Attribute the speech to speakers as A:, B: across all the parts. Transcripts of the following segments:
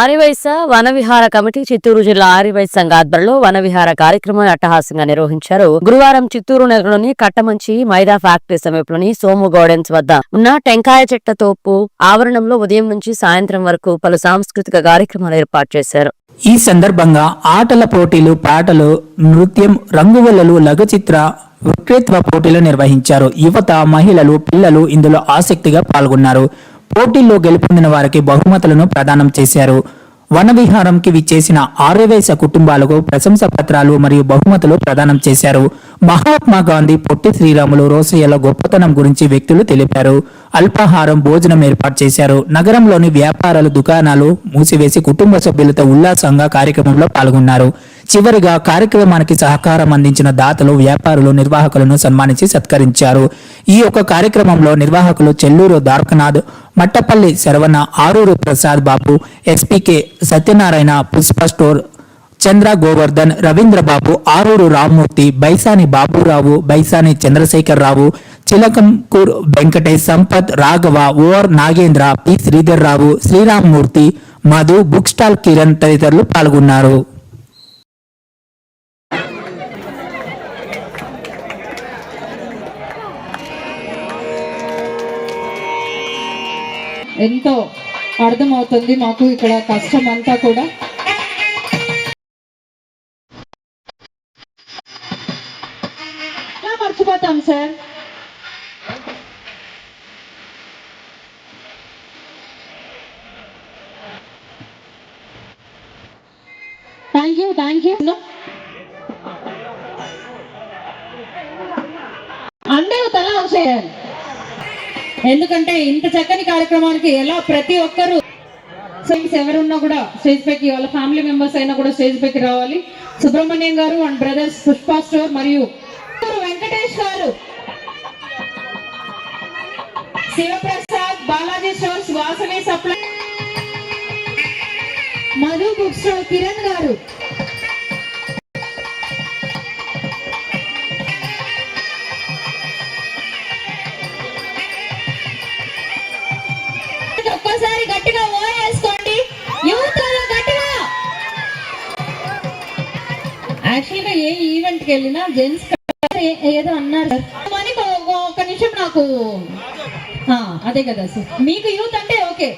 A: ఆరివైస వనవిహార committee Chittoor జిల్లా ఆరివైస సంఘ ఆధ్వర్యంలో వనవిహార కార్యక్రమం అట్టహాసంగా నిర్వహించారు. గురువారం చిత్తూరు నగరంలోని కట్టమంచి మైదా ఫ్యాక్టరీ సమీపంలోని సోము గార్డెన్స్ వద్ద ఉన్న టెంకాయ చెట్ల తోపు ఆవరణంలో ఉదయం నుంచి సాయంత్రం వరకు పలు సాంస్కృతిక కార్యక్రమాలు ఏర్పాటు చేశారు.
B: ఈ సందర్భంగా ఆటల పోటీలు పాటలు నృత్యం రంగువల్లలు లఘుచిత్ర వక్తృత్వ పోటీలు నిర్వహించారు. యువత మహిళలు పిల్లలు ఇందులో ఆసక్తిగా పాల్గొన్నారు. పోటీల్లో గెలుపొందిన వారికి బహుమతులను ప్రదానం చేశారు. వన విహారంకి విచ్చేసిన ఆర్యవేశ కుటుంబాలకు ప్రశంస పత్రాలు మరియు బహుమతులు ప్రదానం చేశారు. మహాత్మా గాంధీ పొట్టి శ్రీరాములు రోసయ్యల గొప్పతనం గురించి వ్యక్తులు తెలిపారు. అల్పాహారం భోజనం ఏర్పాటు చేశారు. నగరంలోని వ్యాపారాలు దుకాణాలు మూసివేసి కుటుంబ సభ్యులతో ఉల్లాసంగా కార్యక్రమంలో పాల్గొన్నారు. చివరిగా కార్యక్రమానికి సహకారం అందించిన దాతలు వ్యాపారులు నిర్వాహకులను సన్మానించి సత్కరించారు. ఈ యొక్క కార్యక్రమంలో నిర్వాహకులు Chelluru Dwarakanath Mattapalli Saravana Aruru Prasad Babu SPK Satyanarayana Pushpa store Chandra Govardhan Ravindrababu Aruru Rammurthy Baisani Baburao Baisani Chandrasekhar Rao Chilakamkur Venkatesh Sampath Raghava OR Nagendra P Sridhar Rao Sriramamurthy Madhu book stall Kiran తదితరులు పాల్గొన్నారు.
C: ఎంతో అర్థమవుతుంది మాకు ఇక్కడ కష్టం అంతా కూడా. Thank you thank you అందరూ తల చేయాలి. ఎందుకంటే ఇంత చక్కని కార్యక్రమానికి ఎలా ప్రతి ఒక్కరూ ఫ్రెండ్స్ ఎవరున్నా కూడా స్టేజ్ పైకి వాళ్ళ ఫ్యామిలీ మెంబర్స్ అయినా కూడా స్టేజ్ పైకి రావాలి. సుబ్రహ్మణ్యం గారు అండ్ బ్రదర్స్ పుష్ప స్టోర్ మరియు వెంకటేష్ గారు. Sivaprasad Balaji stores Vasavi supply. Madhu book store Kiran గారు. గట్టిగా ఓ వేసుకోండి యూత్ గట్టిగా. యాక్చువల్గా ఏ ఈవెంట్కి వెళ్ళినా జెంట్స్ ఏదో అన్నారు ఒక- నిమిషం నాకు అదే కదా సార్. మీకు యూత్ అంటే ఓకే.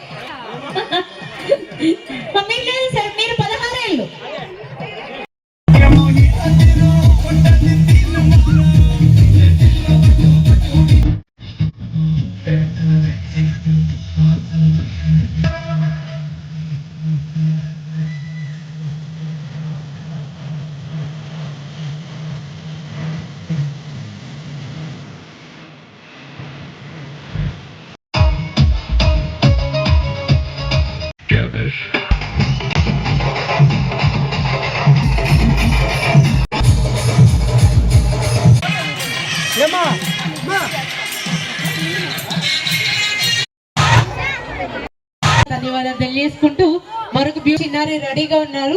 C: తెలియజేసుకుంటూ మరొక బ్యూటీ చిన్నారి రెడీగా ఉన్నారు.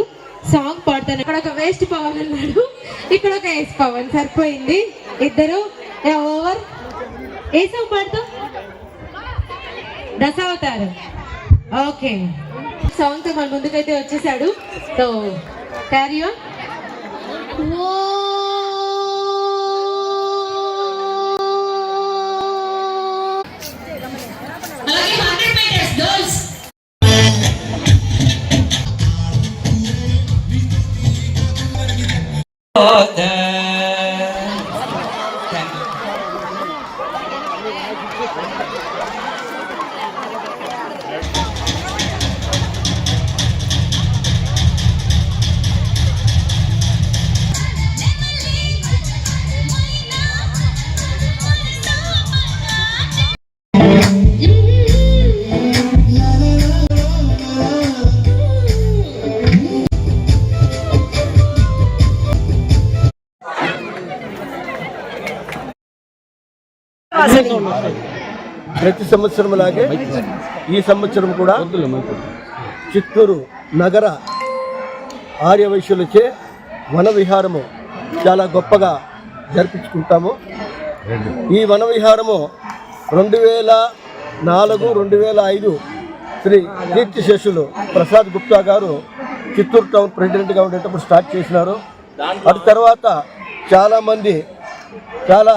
C: సాంగ్ పాడతాను. ఇక్కడ ఒక వేస్ట్ పవన్ ఉన్నాడు. ఇక్కడ ఒక వేస్ట్ పవన్. సరిపోయింది. ఇద్దరు ఓవర్. ఏ సాంగ్ పాడుతాం దశావతారం. ఓకే. సాంగ్తో మన ముందుకైతే వచ్చేసాడు. సో క్యారీ ఆన్ అలాగే hundred metres girls. Thank you.
D: ప్రతి సంవత్సరం లాగే ఈ సంవత్సరం కూడా చిత్తూరు నగర ఆర్యవైశ్యులచే వన విహారము చాలా గొప్పగా జరిపించుకుంటాము. ఈ వన విహారము రెండు వేల నాలుగు రెండు వేల ఐదు శ్రీ కీర్తి శేషులు ప్రసాద్ గుప్తా గారు చిత్తూరు టౌన్ ప్రెసిడెంట్గా ఉండేటప్పుడు స్టార్ట్ చేసినారు. అటు తర్వాత చాలామంది చాలా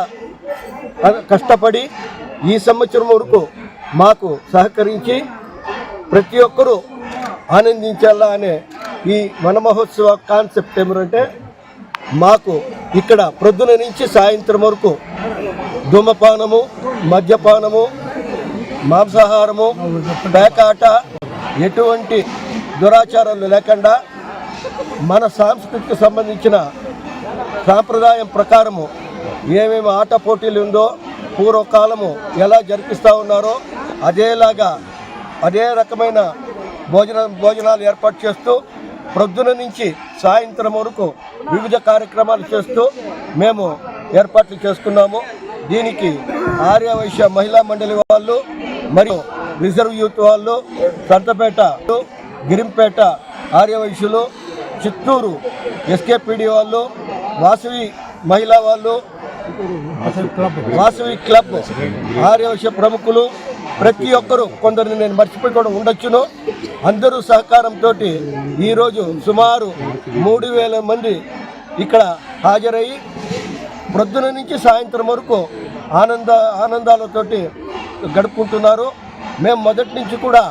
D: కష్టపడి ఈ సంవత్సరం వరకు మాకు సహకరించి ప్రతి ఒక్కరూ ఆనందించాలా అనే ఈ వనమహోత్సవ కాన్సెప్ట్ ఏమిటంటే మాకు ఇక్కడ ప్రొద్దున నుంచి సాయంత్రం వరకు ధూమపానము మద్యపానము మాంసాహారము పేకాట ఎటువంటి దురాచారాలు లేకుండా మన సాంస్కృతికి సంబంధించిన సాంప్రదాయం ప్రకారము ఏమేమి ఆట పోటీలు ఉందో పూర్వకాలము ఎలా జరిపిస్తూ ఉన్నారో అదేలాగా అదే రకమైన భోజన భోజనాలు ఏర్పాటు చేస్తూ ప్రొద్దున నుంచి సాయంత్రం వరకు వివిధ కార్యక్రమాలు చేస్తూ మేము ఏర్పాట్లు చేసుకున్నాము. దీనికి ఆర్యవైశ్య మహిళా మండలి వాళ్ళు మరియు రిజర్వ్ యూత్ వాళ్ళు సంతపేట గిరింపేట ఆర్యవైశ్యులు చిత్తూరు ఎస్కేపీడీ వాళ్ళు వాసవి మహిళా వాళ్ళు వాసవి క్లబ్. ఆర్యవశ ప్రముఖులు ప్రతి ఒక్కరూ కొందరిని నేను మర్చిపోయి కూడా ఉండొచ్చును. అందరూ సహకారంతో ఈరోజు సుమారు మూడు వేల మంది ఇక్కడ హాజరయ్యి ప్రొద్దున నుంచి సాయంత్రం వరకు ఆనంద ఆనందాలతోటి గడుపుకుంటున్నారు. మేము మొదటి నుంచి కూడా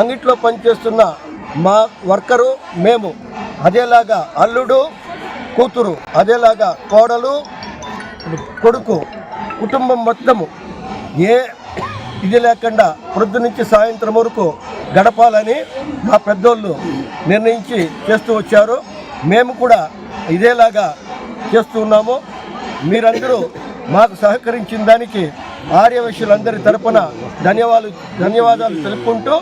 D: అంగిట్లో పనిచేస్తున్న మా వర్కరు మేము అదేలాగా అల్లుడు కూతురు అదేలాగా కోడలు కొడుకు కుటుంబం మొత్తము ఏ ఇది లేకుండా ప్రొద్దు నుంచి సాయంత్రం వరకు గడపాలని మా పెద్దోళ్ళు నిర్ణయించి చేస్తూ వచ్చారు. మేము కూడా ఇదేలాగా చేస్తూ ఉన్నాము. మీరందరూ మాకు సహకరించిన దానికి ఆర్యవశ్యులందరి తరపున ధన్యవాదాలు ధన్యవాదాలు తెలుపుకుంటూ